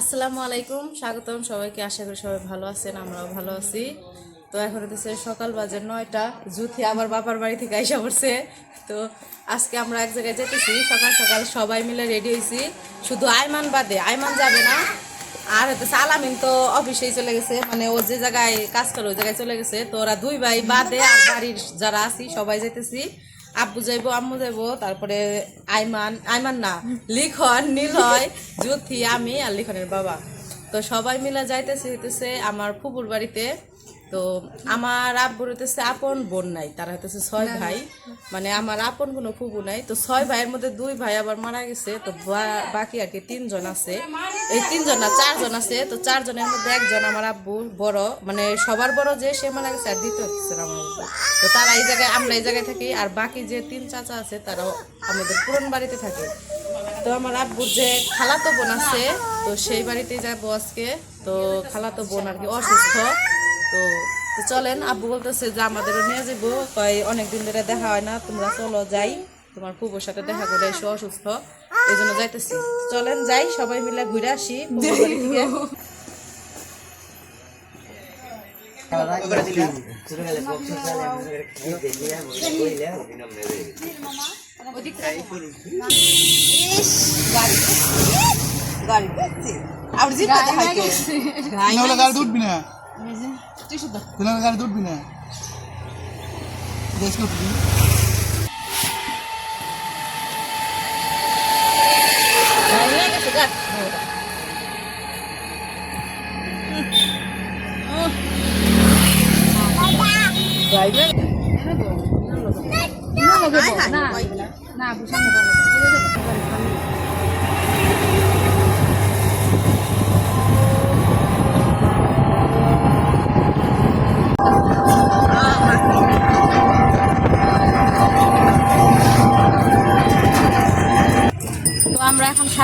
আসসালামু আলাইকুম, স্বাগতম সবাইকে। আশা করি সবাই ভালো আছেন, আমরাও ভালো আছি। তো এখন হচ্ছে সকাল বাজে নয়টা জুথি আমার বাবার বাড়ি থেকে আইসা পড়ছে। তো আজকে আমরা এক জায়গায় যেতেছি, সকাল সকাল সবাই মিলে রেডি হয়েছি শুধু আইমান বাদে আইমান যাবে না। আর হচ্ছে আলামিন তো অফিসেই চলে গেছে মানে ও যে জায়গায় কাজ করে ওই জায়গায় চলে গেছে। তো ওরা দুই ভাই বাদে আর বাড়ির যারা আছি, সবাই যেতেছি আব্বু যাইবো, আম্মু যাইবো, তারপরে আইমান আইমান না, লিখন, নিলয়, জ্যোতি, আমি আর লিখনের বাবা। তো সবাই মিলে যাইতেছে হইতেছে আমার ফুপুর বাড়িতে। তো আমার আব্বুর হইতেছে আপন বোন নাই তারা হইতেছে ছয় ভাই। মানে আমার আপন কোনো ফুপু নাই তো ছয় ভাইয়ের মধ্যে দুই ভাই আবার মারা গেছে তো বাকি আর কি তিনজন আছে। এই তিনজন না চারজন আছে তো চারজনের মধ্যে একজন আমার আব্বু বড় মানে সবার বড় যে সে মারা গেছে আর দ্বিতীয় হচ্ছে আমার আব্বু। তো তারা এই জায়গায় আমরা এই জায়গায় থাকি আর বাকি যে তিন চাচা আছে তারাও আমাদের পুরন বাড়িতে থাকে। তো আমার আব্বুর যে খালাতো বোন আছে তো সেই বাড়িতেই যাব আজকে। তো খালাতো বোন আর কি অসুস্থ। তো তো চলেন আব্বু বলতেছে যে আমাদেরও নিয়ে যাব কয় অনেকদিন ধরে দেখা হয় না তোমরা চলো যাই। তোমার ফুবুর সাথে দেখা করে এসো অসুস্থ। এই জন্য যাইতেছি। চলেন যাই সবাই মিলে ঘুরে আসি ফুপুর বাড়ি থেকে। গাড়ি আর জিপটা তিনহলে গাড়ি উঠবি না গাড়ি উঠবি না দেশ উঠবি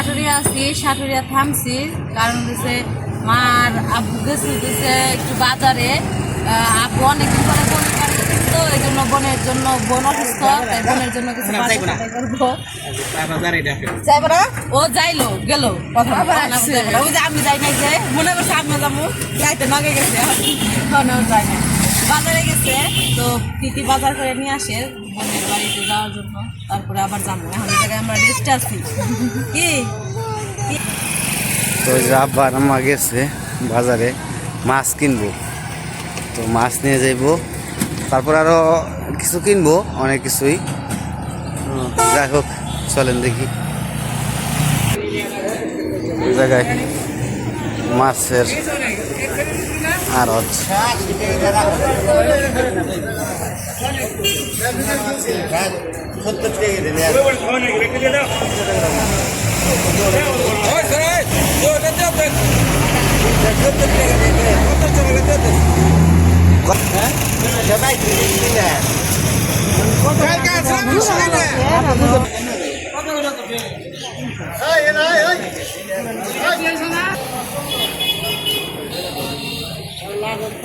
সাটুরিয়া আছি সাটুরিয়া থামছি। কারণ হচ্ছে মার আব্বু গেছে হচ্ছে একটু বাজারে। আব্বু অনেকদিন পরে বোনের বাড়ি তো এই জন্য বোনের জন্য বোন অসুস্থ তাই বোনের জন্য কিছু না ও যাইলো গেল। কথা। ওই যে আমি যাই নাই যে মনে করছে আমি যাব। যাইতে নগে গেছে। এখন। ও না বাজারে গেছে তো কি কি বাজার করে নিয়ে আসে? বাড়িতে যাওয়ার জন্য। তারপরে আবার এখন জায়গায় আমরা আছি। কি? তো আম্মা গেছে বাজারে, মাছ কিনবো। তো মাছ নিয়ে যাইবো। তারপর আরও কিছু কিনবো, অনেক কিছুই। যাই হোক, চলেন দেখি। জায়গায় মাছের আর সত্তর টাকা দিন লাগত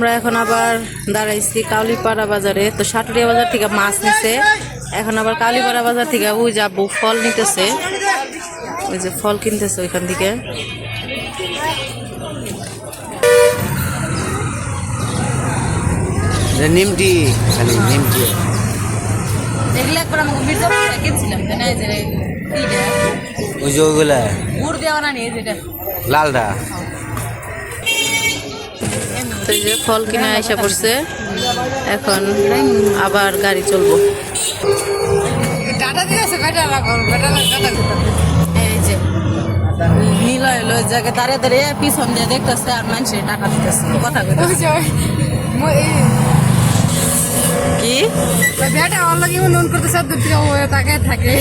আমরা এখন আবার দাঁড়াইছি কাউলিপাড়া বাজারে। তো সাটুরিয়া বাজার থেকে মাছ নিছে। এখন আবার কালীপাড়া বাজার থেকে ওই যাব ফল নিতেছে। ওই যে ফল কিনতেছে ওইখান থেকে। যে নিমটি খালি নিমটি এগুলো একবার আমাকে মির্জাপুরে কিনছিলাম। তাই না যে ওই যে ওইগুলা। গুড় দেওয়া না নিয়ে যেটা লালটা তো এই যে ফল কিনে এসে পড়ছে। এখন আবার গাড়ি চলবো। এই যে নীল নিলয় হলো ওই জায়গায় দাঁড়িয়ে দাঁড়িয়ে পিছন দিয়ে দেখতেছে আর মানুষের টাকা দিতেছে কথা কি? বেটা অল্লাহ কেমন লোন করতে সব দূর থেকে ও তাকে থাকে।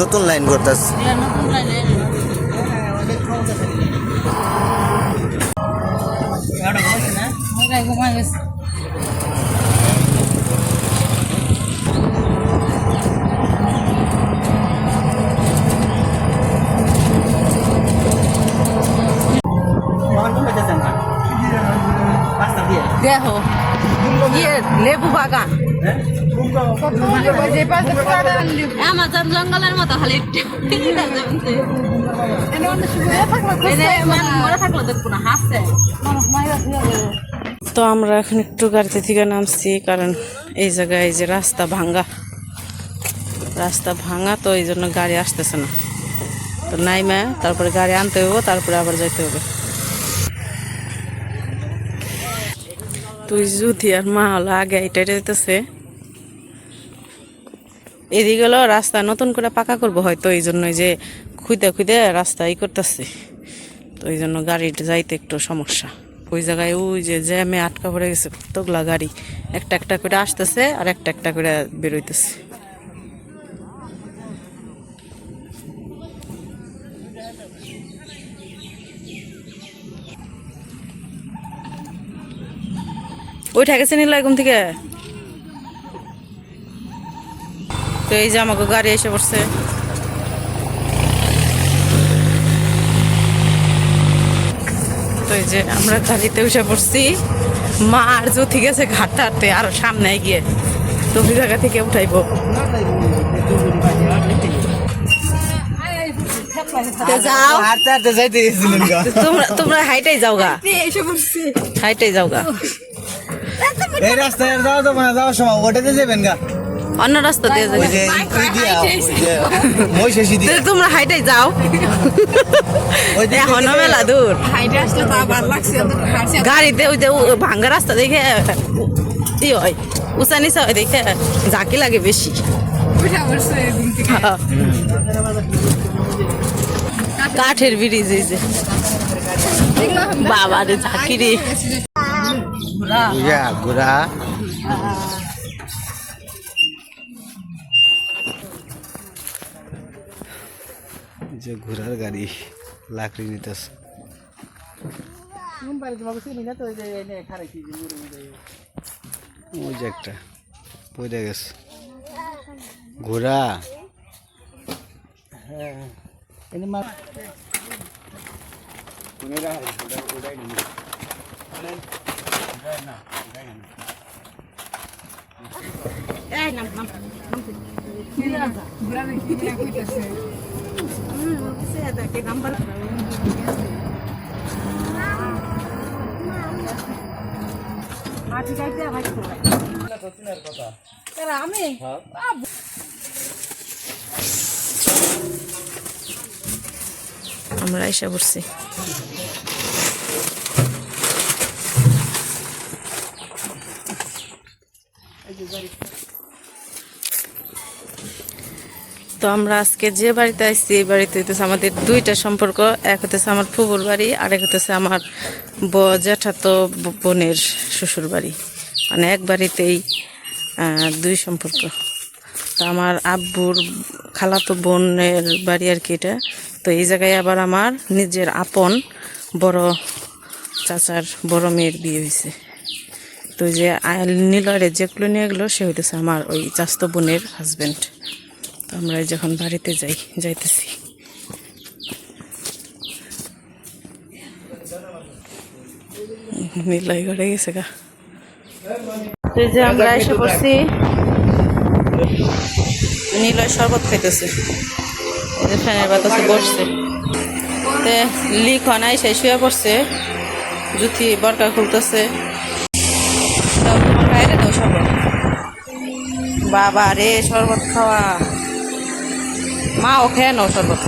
নতুন লাইন করতেছে। নতুন গেছে আমাজন জঙ্গলের মতো খালি তো আমরা এখন একটু গাড়িতে থেকে নামছি, কারণ এই জায়গায় এই যে রাস্তা ভাঙ্গা রাস্তা ভাঙা, তো এই জন্য গাড়ি আসতেছে না। তো নাইমা তারপরে গাড়ি আনতে হবে তারপরে আবার যাইতে হবে। তুই জুতি আর মা হলো আগে এটা যেতেছে এদিকে হলো রাস্তা নতুন করে পাকা করব হয়তো, এই জন্য যে খুঁজে খুঁজে রাস্তা ই করতেছে। তো এই জন্য গাড়িটা যাইতে একটু সমস্যা। ওই জায়গায় ওই যে জ্যামে আটকা পড়ে গেছে কতগুলা গাড়ি। একটা একটা করে আসতেছে আর একটা একটা করে বেরোইতেছে। ওই ঠেকেছে নিল এখন থেকে? তো এই যে আমাকে গাড়ি এসে পড়ছে। তো এই যে আমরা গাড়িতে উঠে পড়ছি। মা আর জো ঠিক আছে ঘাটতে হাঁটতে আরও সামনে গিয়ে তো জায়গা থেকে উঠাইবো। যাও। গা হাইটাই যাও গা যাও এই রাস্তায় আর যাবে না যাওয়ার সময়, ওটাতে যাবেন গা? অন্য রাস্তা দিয়ে যাবে তোমরা হাইটাই যাও। এখনও মেলা দূর। গাড়িতে ওই যে ভাঙ্গা রাস্তা দেখে ই হয় উঁচা নিচা হয় দেখে ঝাঁকি লাগে বেশি। থেকে। কাঠের ব্রিজ এই যে। বাবা রে ঝাঁকি রে। ইয়া ঘোড়া যে ঘোড়ার গাড়ি লাকড়ি নিতেছে। ওই যে একটা পড়ে গেছে। ঘোড়া। ঘুরা দেখি নিয়ে কইতাছে আমি আমরা এসে পড়ছি। তো আমরা আজকে যে বাড়িতে আসছি এই বাড়িতে হইতেছে আমাদের দুইটা সম্পর্ক। এক হতেছে আমার ফুবুর বাড়ি আর এক হতেছে আমার ব জ্যাঠাতো বোনের শ্বশুর বাড়ি। মানে এক বাড়িতেই দুই সম্পর্ক। তো আমার আব্বুর খালাতো বোনের বাড়ি আর কি এটা। তো এই জায়গায় আবার আমার নিজের আপন বড় চাচার, বড় মেয়ের বিয়ে হয়েছে তো যে নীলরে যেগুলো নিয়ে গেলো, সে হইতেছে আমার ওই চাস্ত বোনের হাজবেন্ড তো আমরা যখন বাড়িতে যাই, যাইতেছি। নীলাই ঘরে গেছে গা। তো এই যে আমরা এসে পড়ছি। নীলয় শরবত খাইতেছে। ফ্যানের বাতাসে বসছে। তে নাই সেই শুয়ে পড়ছে। জুতি বরকা খুলতেছে। দাও শরবত। বাবা রে, শরবত খাওয়া। মা ও খেয়ে নাও শরবত।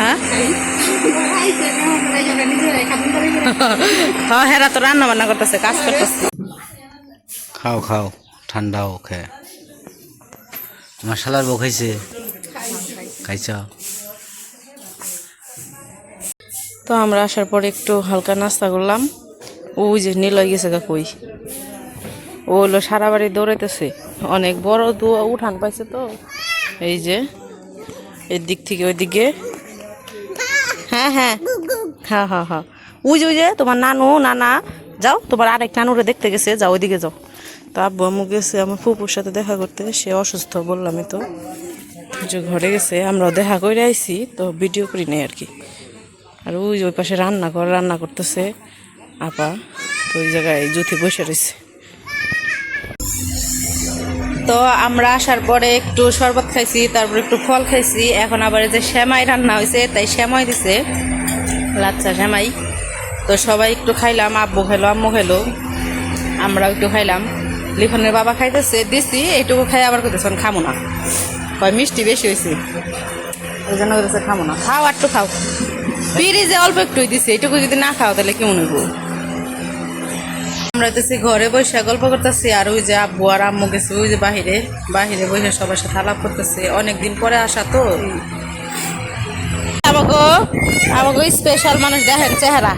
হ্যাঁ? হ্যাঁ তো রান্না বান্না করতেছে, কাজ করতেছে। খাও খাও, ঠান্ডাও খেয়ে মশালার বউ খাইছে খাইছ? তো আমরা আসার পরে একটু হালকা নাস্তা করলাম। ওই যে নীল হয়ে গেছে গা কই? ও হলো সারা বাড়ি দৌড়াইতেছে। অনেক বড় দু উঠান পাইছে তো। এই যে, এর দিক থেকে ওই দিকে হ্যাঁ হ্যাঁ। হ্যাঁ হ্যাঁ হ্যাঁ। ওই যে ওই যে তোমার নানু, নানা। যাও, তোমার আরেক নানুরে দেখতে গেছে। যাও, ওইদিকে যাও। তা আব্বু আম্মু গেছে আমার ফুপুর সাথে দেখা করতে, সে অসুস্থ বললামই তো। যে ঘরে গেছে, আমরাও দেখা করে আইছি, তো ভিডিও করি নাই আর কি। আর ওই ওই পাশে রান্না করে রান্না করতেছে আপা, তো ওই জায়গায় জুথি বসে রয়েছে। তো আমরা আসার পরে একটু শরবত খাইছি, তারপর একটু ফল খাইছি, এখন আবার যে শ্যামাই রান্না হয়েছে তাই শ্যামাই দিছে লাচ্ছা শ্যামাই তো সবাই একটু খাইলাম, আব্বু খাইলো, আম্মু খাইলো, আমরাও একটু খাইলাম। লিখনের বাবা খাইতেছে, দিছি, এইটুকু খাই আবার করতেছেন খামো না। হয় মিষ্টি বেশি হয়েছে ওই জন্য করতেছে খামো না। খাও আর একটু খাও। পিরিজে অল্প একটুই দিছে, এইটুকু যদি না খাও তাহলে কেমন হইব? আমরা তো ঘরে বসে গল্প করতেছি, আর ওই যে আব্বু আর আম্মু গেছে, ওই যে বাহিরে বাহিরে বসে সবার সাথে আলাপ করতেছে। অনেকদিন পরে আসা তো। আমাকে আমাকে স্পেশাল মানুষ দেখেন চেহারা।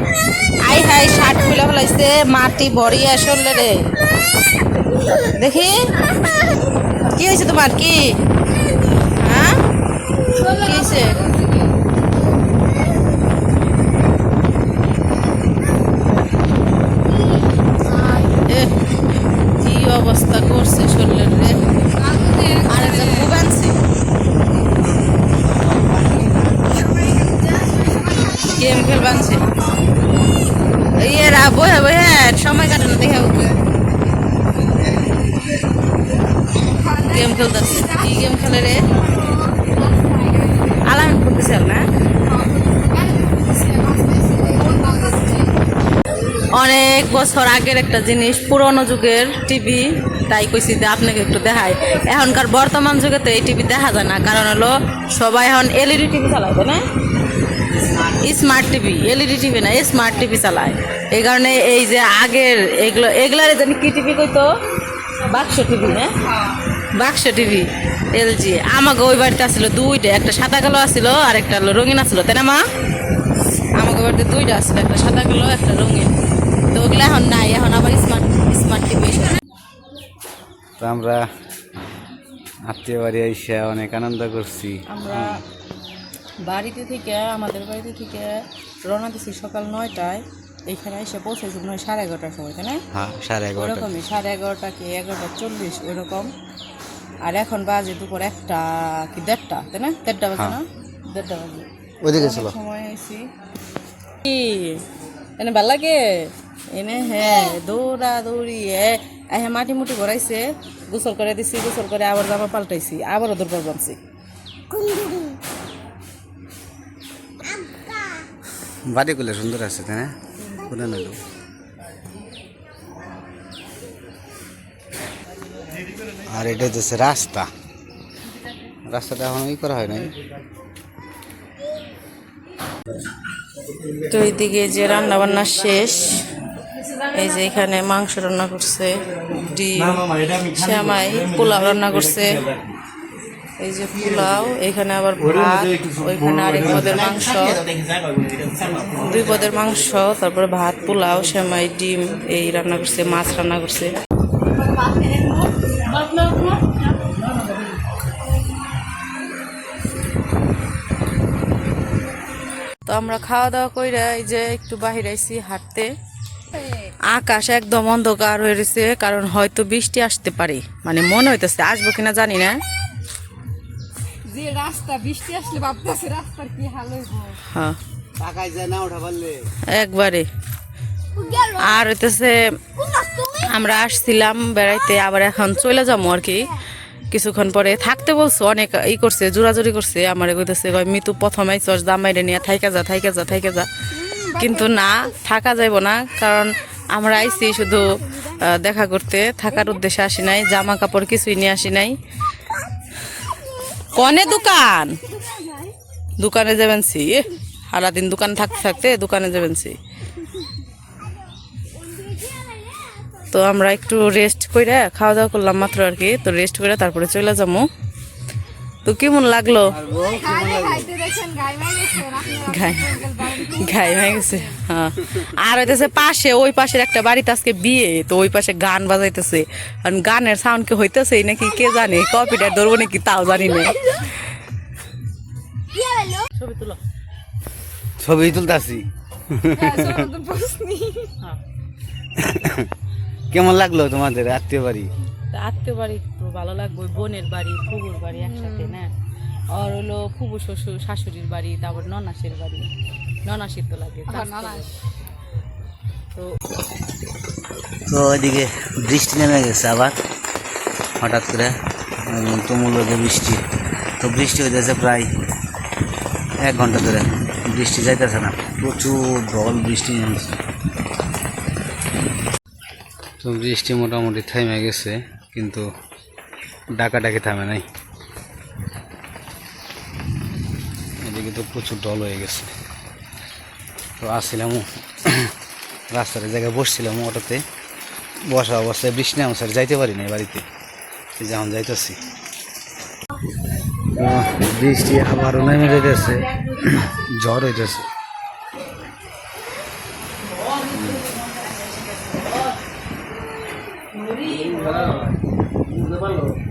আই হাই শার্ট খুলে ফেলাইছে, মাটি ভরিয়া শরীরে। রে দেখি। কি হয়েছে তোমার? কি? হ্যাঁ? কি হয়েছে? অবস্থা করছে শরীরের রে? আরেকজন ভুগানছি গেম খেলবানছে ইয়েরা বহে বহে, সময় কাটানো দেখে গেম খেলতেছে। কি গেম খেলে রে? আলাম করতেছে না? অনেক বছর আগের একটা জিনিস, পুরনো যুগের টিভি তাই কইছি যে আপনাকে একটু দেখাই। এখনকার বর্তমান যুগে তো এই টিভি দেখা যায় না, কারণ হলো সবাই এখন এলইডি টিভি চালায়, তাই না? স্মার্ট টিভি এলইডি টিভি না স্মার্ট টিভি চালায়। এই কারণে এই যে আগের, এগুলো, এগুলারে জানি কি টিভি কইতো? বাক্স টিভি হ্যাঁ? বাক্স টিভি এলজি আমাকে ওই বাড়িতে আসছিল দুইটা একটা সাদা কালো আসছিল আর একটা হলো রঙিন আসছিল তাই না মা? আমাকে বাড়িতে দুইটা আসছিল একটা সাদা কালো একটা রঙিন। তো ওগুলো এখন নাই এখন আবার স্মার্ট স্মার্ট টিভি তো আমরা আত্মীয় বাড়ি এসে অনেক আনন্দ করছি। আমরা বাড়িতে থেকে আমাদের বাড়িতে থেকে রওনা দিছি সকাল নয়টায়। এইখানে এসে পৌঁছেছি মনে হয় সাড়ে এগারোটার সময় তাই না? হ্যাঁ সাড়ে এগারোটা। ওরকমই সাড়ে এগারোটা কি এগারোটা চল্লিশ ওইরকম আর এখন বাজে দুপুর একটা কি দেড়টা তাই না? দেড়টা বাজে না? দেড়টা বাজে। ওইদিকে চলো। সময় আইছি। কি? এনে ভালো লাগে? এনে হ্যাঁ দৌড়া দৌড়ি হ্যাঁ হ্যাঁ মাটি মুটি ভরাইছে গোসল করে দিছি গোসল করে আবার জামা পাল্টাইছি আবারও দৌড় বানছি। বাড়িগুলো সুন্দর আছে তাই না? পুরানো আর এটা হচ্ছে রাস্তা। রাস্তাটা এখন ই করা হয় নাই। তো এইদিকে যে রান্না বান্না শেষ, এই যে এখানে মাংস রান্না করছে, ডিম শ্যামাই পোলাও রান্না করছে। এই যে পোলাও, এখানে আবার ভাত, ওইখানে আরেক পদের মাংস, দুই পদের মাংস, তারপরে ভাত, পোলাও শ্যামাই ডিম, এই রান্না করছে, মাছ রান্না করছে। তো আমরা খাওয়া দাওয়া কইরা এই যে একটু বাহির আইছি হাঁটতে। আকাশ একদম অন্ধকার হয়ে রয়েছে কারণ হয়তো বৃষ্টি আসতে পারে। মানে মনে হইতেছে আসব কিনা জানি না। যে রাস্তা বৃষ্টি আসলে ভাবতেছে রাস্তার কি হাল হ্যাঁ। একবারে। আর হইতেছে আমরা আসছিলাম বেড়াইতে আবার এখন চলে যাব আর কি। কিছুক্ষণ পরে থাকতে বলছো, অনেক ই করছে, জোরাজুরি করছে, আমার কইতেছে মিতু প্রথমে চস জামাইরে নিয়ে থাইকা যা থাইকা যা থাইকা যা। কিন্তু না, থাকা যাইব না, কারণ আমরা আইছি শুধু দেখা করতে, থাকার উদ্দেশ্যে আসি নাই জামা কাপড় কিছুই নিয়ে আসি নাই। কনে দোকান? দোকানে যাবেন সি সারাদিন দোকান থাকতে থাকতে দোকানে যাবেন সি তো আমরা একটু রেস্ট করে খাওয়া দাওয়া করলাম মাত্র আর কি। তো রেস্ট করে তারপরে চলে যাব তো কেমন লাগল? ঘাই হয়ে গেছে হ্যাঁ। আর হইতেছে পাশে ওই পাশের একটা বাড়িতে আজকে বিয়ে তো ওই পাশে গান বাজাইতেছে। আর গানের সাউন্ড কি হইতেছে নাকি কে জানে? কপিটার ধরবো নাকি তাও জানি না। ছবি তুলো। ছবি কেমন লাগল তোমাদের আত্মীয় বাড়ি? তা আত্মীয় বাড়ি তো ভালো লাগবে বোনের বাড়ি ফুবুর বাড়ি একসাথে না? আর হলো ফুবু শ্বশুর শাশুড়ির বাড়ি তারপর ননাসের বাড়ি। ননাসির তো লাগে নানাস। তো তো ওইদিকে বৃষ্টি নেমে গেছে আবার হঠাৎ করে তুমুল বৃষ্টি। তো বৃষ্টি হইতেছে প্রায় এক ঘণ্টা ধরে। বৃষ্টি যাইতেছে না প্রচুর ঢল বৃষ্টি নেমেছে। তো বৃষ্টি মোটামুটি থেমে গেছে, কিন্তু ডাকাডাকি থামে নাই। এদিকে তো প্রচুর ডল হয়ে গেছে। তো আসছিলাম, রাস্তার জায়গায় বসছিলাম অটোতে। বসা অবস্থায় বৃষ্টি নাম স্যার যাইতে পারি না বাড়িতে। এই যে এখন যাইতেছি। বৃষ্টি আবারও নেমে যাইতেছে, ঝড় হইতেছে।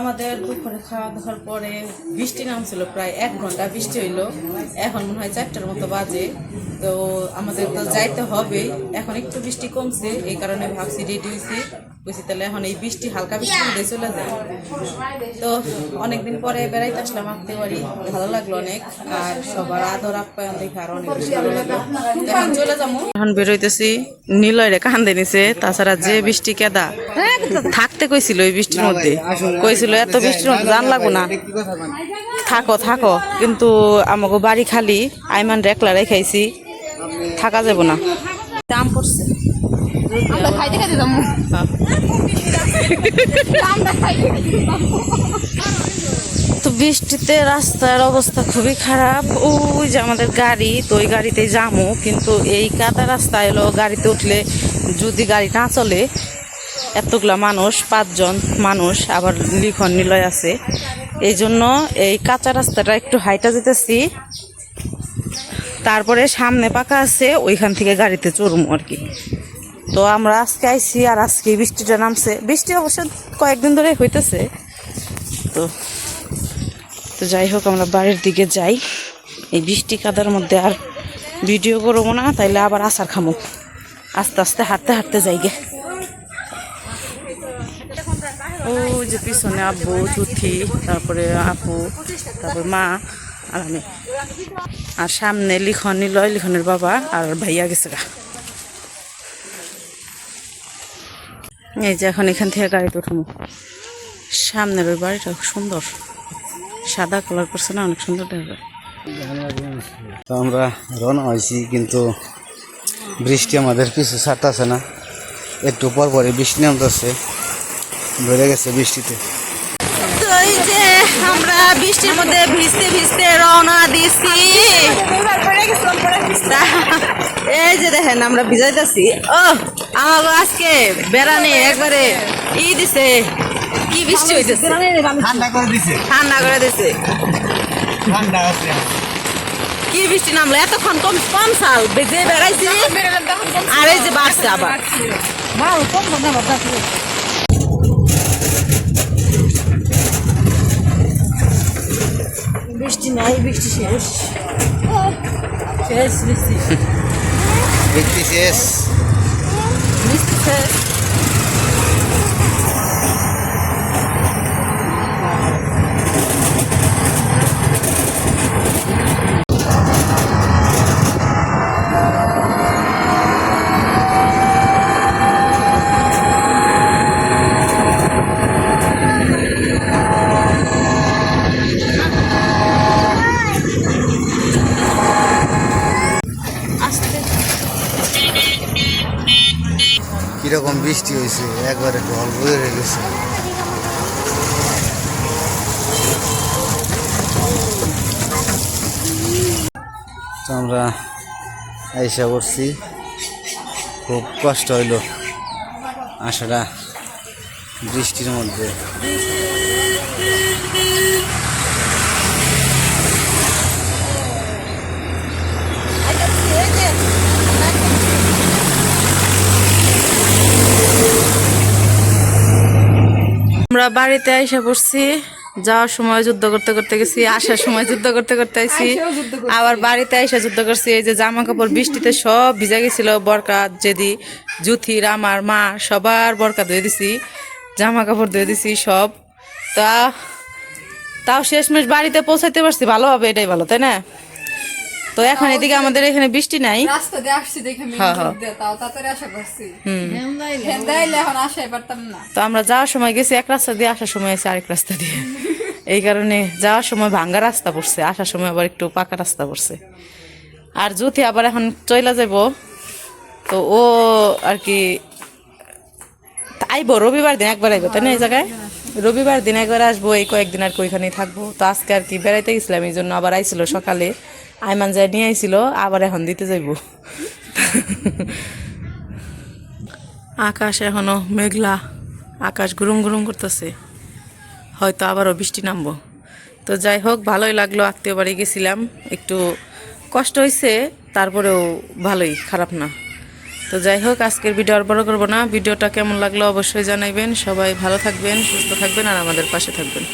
আমাদের দুপুরে খাওয়া দাওয়ার পরে বৃষ্টি নামছিল, প্রায় এক ঘণ্টা বৃষ্টি হইল। এখন মনে হয় চারটার মতো বাজে। তো আমাদের তো যাইতে হবে এখন একটু বৃষ্টি কমছে, এই কারণে ভাবছি রেডি হয়েছি বুঝছি তাহলে এখন এই বৃষ্টি, হালকা বৃষ্টি হলে চলে যায়। তো অনেকদিন পরে বেড়াইতে আসলাম আঁকতে পারি ভালো লাগল অনেক। আর সবার আদর, আপ্যায়ন দেখে আর অনেক বেশি ভালো লাগল। এখন চলে যাব। এখন বেরোইতেছি নিলয় রে কান্দে নিছে। তাছাড়া যে বৃষ্টি কেদা। থাকতে কইছিল ওই বৃষ্টির মধ্যে। কইছিল এত বৃষ্টির মধ্যে জান লাগবো না। থাকো থাকো। কিন্তু আমাকে বাড়ি খালি আইমান রেকলা রেখাইছি থাকা যাব না। দাম পড়ছে। আমরা খাইতে খাইতে যাব। তো বৃষ্টিতে রাস্তার অবস্থা খুবই খারাপ। ওই যে আমাদের গাড়ি তো ওই গাড়িতেই যামো। কিন্তু এই কাদা রাস্তা এলো গাড়িতে উঠলে যদি গাড়ি না চলে এতগুলা মানুষ, পাঁচজন মানুষ আবার লিখন নিলয় আছে। এই জন্য এই কাঁচা রাস্তাটা একটু হাইটা যেতেছি। তারপরে সামনে পাকা আছে, ওইখান থেকে গাড়িতে চড়বো আর কি। তো আমরা আজকে আইছি আর আজকে বৃষ্টিটা নামছে। বৃষ্টি অবশ্য কয়েকদিন ধরে হইতেছে। তো তো যাই হোক, আমরা বাড়ির দিকে যাই। এই বৃষ্টি কাদার মধ্যে আর ভিডিও করব না, তাইলে আবার আসার খামো। আস্তে আস্তে হাঁটতে হাঁটতে যাই গে ও যে পিছনে আব্বু চুথি তারপরে আপু, তারপর মা আর আমি। আর সামনে লিখন নিলয় লিখনের বাবা আর ভাইয়া গেছে গা। এই যে এখন এখান থেকে গাড়িতে উঠবো সামনের ওই বাড়িটা খুব সুন্দর। সাদা কালার করছে না, অনেক সুন্দর দেখা তো আমরা রওনা হয়েছি, কিন্তু বৃষ্টি আমাদের পিছু ছাড়তেছে না। একটু পর পরে বৃষ্টি নামতেছে। ধরে গেছে বৃষ্টিতে। তো এই যে আমরা বৃষ্টির মধ্যে ভিজতে ভিজতে রওনা দিছি। এই যে দেখেন আমরা ভিজাইতেছি। ও আমার আজকে বেড়ানি একবারে ই দিছে। কি বৃষ্টি হইতেছে? ঠান্ডা করে দিছে। ঠান্ডা করে দিছে। ঠান্ডা আছে। কি বৃষ্টি নামলো? এতক্ষণ কম কম সাল যে বেড়াইছি। আর এই যে বাড়ছে আবার। বৃষ্টি নাই বৃষ্টি শেষ শেষ বৃষ্টি বৃষ্টি শেষ বৃষ্টি শেষ আসতে বৃষ্টি হয়েছে, একবারে ঢল বয়ে হয়ে গেছে। আমরা আইসা করছি খুব কষ্ট হইল। আসাটা বৃষ্টির মধ্যে। আমরা বাড়িতে এসে পড়ছি যাওয়ার সময় যুদ্ধ করতে করতে গেছি আসার সময় যুদ্ধ করতে করতে আইছি করছি। আবার বাড়িতে এসে যুদ্ধ করছি এই যে জামা কাপড় বৃষ্টিতে সব ভিজা গেছিল বরকাত যেদি জুথির আমার মা সবার বরকা ধুয়ে দিছি জামা কাপড় ধুয়ে দিছি সব তা তাও শেষমেশ বাড়িতে পৌঁছাইতে পারছি ভালো হবে এটাই ভালো তাই না তো এখন এদিকে আমাদের এখানে বৃষ্টি নাই। রাস্তা দিয়ে আসছি দেখে হ্যাঁ, হ্যাঁ। রোড দিয়ে তাও তাড়াতাড়ি আশা করছি। এখন আশাই পারতাম না। তো আমরা যাওয়ার সময় গেছি এক রাস্তা দিয়ে আসার সময় এসে আরেক রাস্তা দিয়ে। এই কারণে যাওয়ার সময় ভাঙ্গা রাস্তা পড়ছে আসার সময় আবার একটু পাকা রাস্তা পড়ছে। আর যদি আবার এখন চইলা যাব তো ও আর কি আইবো রবিবার দিন একবার আইবো তাই না এই জায়গায়? রবিবার দিন একবার আসব এই কয়েকদিন আর কি ওইখানেই থাকব। তো আজকে আর কি বেড়াইতে গেছিলাম এই জন্য আবার আইছিল সকালে। আইমান যায় নিয়ে আইছিল, আবার এখন দিতে যাইবো। আকাশ এখনও মেঘলা, আকাশ গুরুম গুরুম করতেছে। হয়তো আবারও বৃষ্টি নামবো। তো যাই হোক, ভালোই লাগল, আত্মীয় বাড়ি গেছিলাম। একটু কষ্ট হয়েছে তারপরেও ভালোই, খারাপ না। তো যাই হোক, আজকের ভিডিও আর বড় করব না। ভিডিওটা কেমন লাগল অবশ্যই জানাইবেন। সবাই ভালো থাকবেন, সুস্থ থাকবেন, আর আমাদের পাশে থাকবেন।